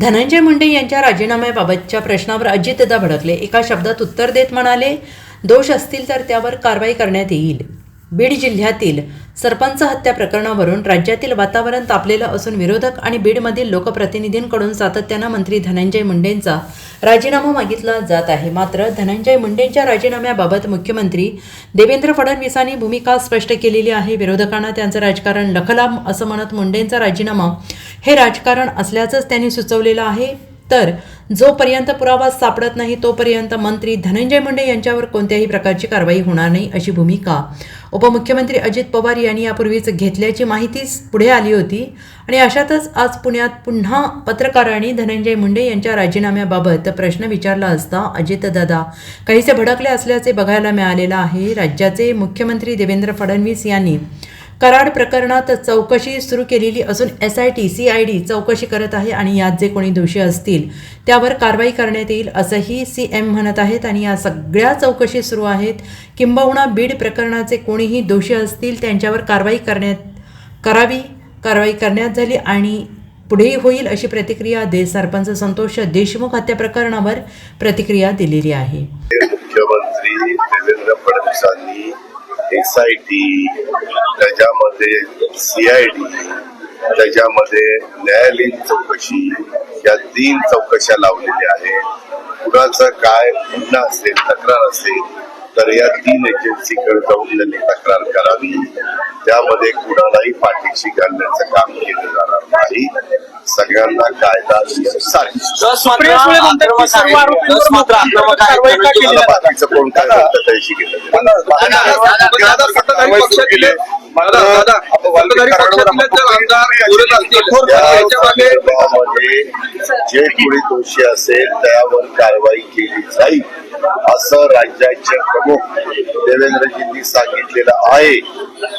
धनंजय मुंडे यांच्या राजीनाम्याबाबतच्या प्रश्नावर अजितदा भडकले. एका शब्दात उत्तर देत म्हणाले दोष असतील तर त्यावर कारवाई करण्यात येईल. बीड जिल्ह्यातील सरपंच हत्या प्रकरणावरून राज्यातील वातावरण तापलेलं असून विरोधक आणि बीडमधील लोकप्रतिनिधींकडून सातत्यानं मंत्री धनंजय मुंडेंचा राजीनामा मागितला जात आहे. मात्र धनंजय मुंडेंच्या राजीनाम्याबाबत मुख्यमंत्री देवेंद्र फडणवीसांनी भूमिका स्पष्ट केलेली आहे. विरोधकांना त्यांचं राजकारण लखलाम असं म्हणत मुंडेंचा राजीनामा हे राजकारण असल्याचंच त्यांनी सुचवलेलं आहे. तर जोपर्यंत पुरावा सापडत नाही तोपर्यंत मंत्री धनंजय मुंडे यांच्यावर कोणत्याही प्रकारची कारवाई होणार नाही अशी भूमिका उपमुख्यमंत्री अजित पवार यांनी यापूर्वीच घेतल्याची माहितीच पुढे आली होती. आणि अशातच आज पुण्यात पुन्हा पत्रकारांनी धनंजय मुंडे यांच्या राजीनाम्याबाबत प्रश्न विचारला असता अजितदादा काहीसे भडकले असल्याचे बघायला मिळालेलं आहे. राज्याचे मुख्यमंत्री देवेंद्र फडणवीस यांनी कराड प्रकरणात चौकशी सुरू केलेली असून S I T C I D चौकशी करत आहे आणि यात जे कोणी दोषी असतील त्यावर कारवाई करण्यात येईल असंही सी एम म्हणत आहेत. आणि या सगळ्या चौकशी सुरू आहेत. किंबहुना बीड प्रकरणाचे कोणीही दोषी असतील त्यांच्यावर कारवाई करण्यात करावी कारवाई करण्यात झाली आणि पुढेही होईल अशी प्रतिक्रिया दे सरपंच संतोष देशमुख हत्या प्रकरणावर प्रतिक्रिया दिलेली आहे. मुख्यमंत्री देवेंद्र फडणवीसांनी एस आय टी त्याच्यामध्ये सी आय डी त्याच्यामध्ये न्यायालयीन चौकशी या तीन चौकशा लावलेल्या आहेत. कुणाचं काय म्हणणं असेल तक्रार असेल तर या तीन एजन्सीकडे जाऊन त्यांनी तक्रार करावी. त्यामध्ये कुणालाही पाठीशी घालण्याचं काम केलं जाणार नाही. सगळ्यांना कायदा? बाकीचं कोण काय त्याशी केलं जे कोणी दोषी असेल त्यावर कारवाई केली जाईल असं राज्याचे प्रमुख देवेंद्रजींनी सांगितलेलं आहे.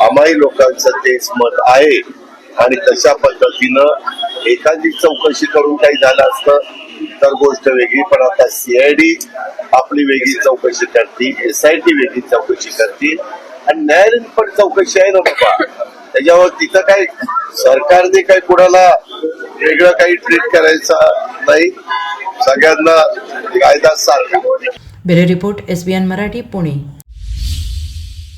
आम्हाही लोकांचं तेच मत आहे. आणि तशा पद्धतीनं एखादी चौकशी करून काही झालं असतं तर गोष्ट वेगळी. पण आता सीआयडी आपली वेगळी चौकशी करते एस आय टी वेगळी चौकशी करते. आणि न्यायालयीन पण चौकशी आहे ना बाबा. त्याच्यावर तिथं काय सरकारने काही कुणाला वेगळं काही ट्रीट करायचं नाही. सगळ्यांना कायदा सारखा. Bureau report S B N Marathi Pune.